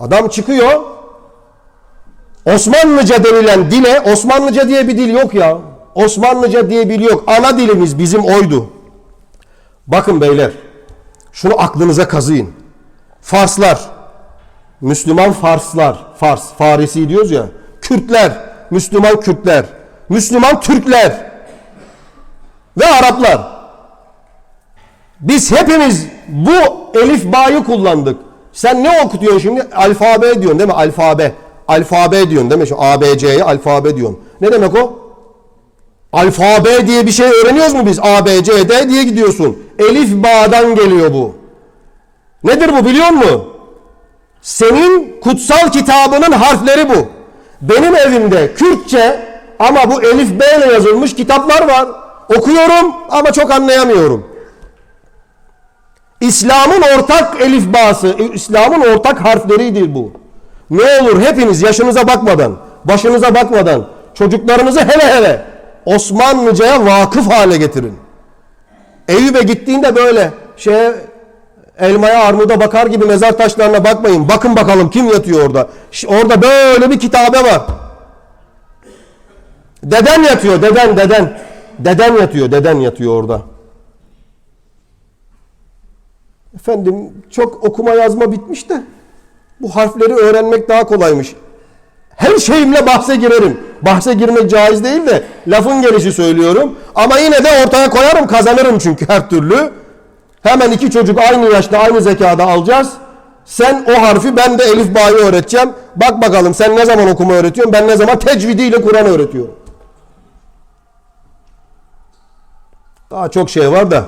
Adam çıkıyor. Osmanlıca denilen dile, Osmanlıca diye bir dil yok ya. Osmanlıca diye bir yok. Ana dilimiz bizim oydu. Bakın beyler, şunu aklınıza kazıyın. Farslar, Müslüman Farslar, Fars, Farisi diyoruz ya. Kürtler, Müslüman Kürtler, Müslüman Türkler ve Araplar. Biz hepimiz bu elif bağ'ı kullandık. Sen ne okutuyorsun şimdi? Alfabe diyorsun değil mi? Alfabe. Alfabe diyorsun değil mi? Şu ABC'ye alfabe diyorsun. Ne demek o? Alfabe diye bir şey öğreniyoruz mu biz? A, B, C, D diye gidiyorsun. Elif bağdan geliyor bu. Nedir bu biliyor musun? Senin kutsal kitabının harfleri bu. Benim evimde Kürtçe ama bu Elif B ile yazılmış kitaplar var. Okuyorum ama çok anlayamıyorum. İslam'ın ortak elifbası, İslam'ın ortak harfleridir bu. Ne olur hepiniz yaşınıza bakmadan, başınıza bakmadan çocuklarınızı hele hele Osmanlıcaya vakıf hale getirin. Eyüp'e gittiğinde böyle şeye elmaya armuda bakar gibi mezar taşlarına bakmayın. Bakın bakalım kim yatıyor orada. Orada böyle bir kitabe var. Deden yatıyor, deden, deden. Deden yatıyor, deden yatıyor orada. Efendim çok okuma yazma bitmiş de bu harfleri öğrenmek daha kolaymış. Her şeyimle bahse girerim. Bahse girmek caiz değil de lafın gelişi söylüyorum. Ama yine de ortaya koyarım kazanırım çünkü her türlü. Hemen iki çocuk aynı yaşta aynı zekada alacağız. Sen o harfi ben de elif bağ'ı öğreteceğim. Bak bakalım sen ne zaman okuma öğretiyorsun ben ne zaman tecvidiyle Kur'an öğretiyorum. Daha çok şey var da